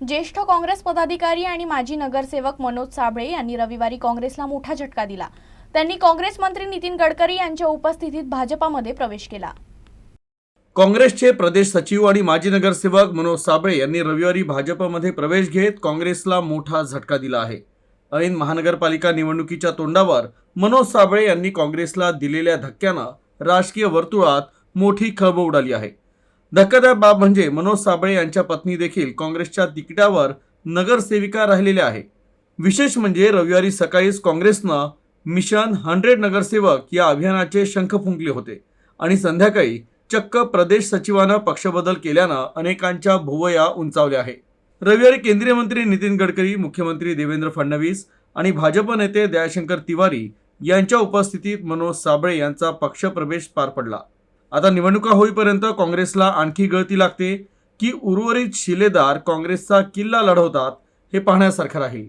ज्येष्ठ काँग्रेस पदाधिकारी आणि माजी नगरसेवक मनोज साबळे यांनी रविवारी काँग्रेसला मोठा झटका दिला. त्यांनी काँग्रेस मंत्री नितीन गडकरी यांच्या उपस्थितीत भाजपामध्ये प्रवेश केला. काँग्रेसचे प्रदेश सचिव आणि माजी नगरसेवक मनोज साबळे यांनी रविवारी भाजपमध्ये प्रवेश घेत काँग्रेसला मोठा झटका दिला आहे. ऐन महानगरपालिका निवडणुकीच्या तोंडावर मनोज साबळे यांनी काँग्रेसला दिलेल्या धक्क्यानं राजकीय वर्तुळात मोठी खळबळ उडाली आहे. धक्कादायक बाब म्हणजे मनोज साबळे यांच्या पत्नी देखील काँग्रेसच्या तिकिटावर नगरसेविका राहिलेल्या आहे. विशेष म्हणजे रविवारी सकाळीच काँग्रेसनं मिशन हंड्रेड नगरसेवक या अभियानाचे शंख फुंकले होते आणि संध्याकाळी चक्क प्रदेश सचिवानं पक्षबदल केल्यानं अनेकांच्या भुवया उंचावल्या आहे. रविवारी केंद्रीय मंत्री नितीन गडकरी मुख्यमंत्री देवेंद्र फडणवीस आणि भाजप नेते दयाशंकर तिवारी यांच्या उपस्थितीत मनोज साबळे यांचा पक्षप्रवेश पार पडला. आता निवडणुका होईपर्यंत काँग्रेसला आणखी गळती लागते की उर्वरित शिलेदार काँग्रेसचा किल्ला लढवतात हे पाहण्यासारखं राहील.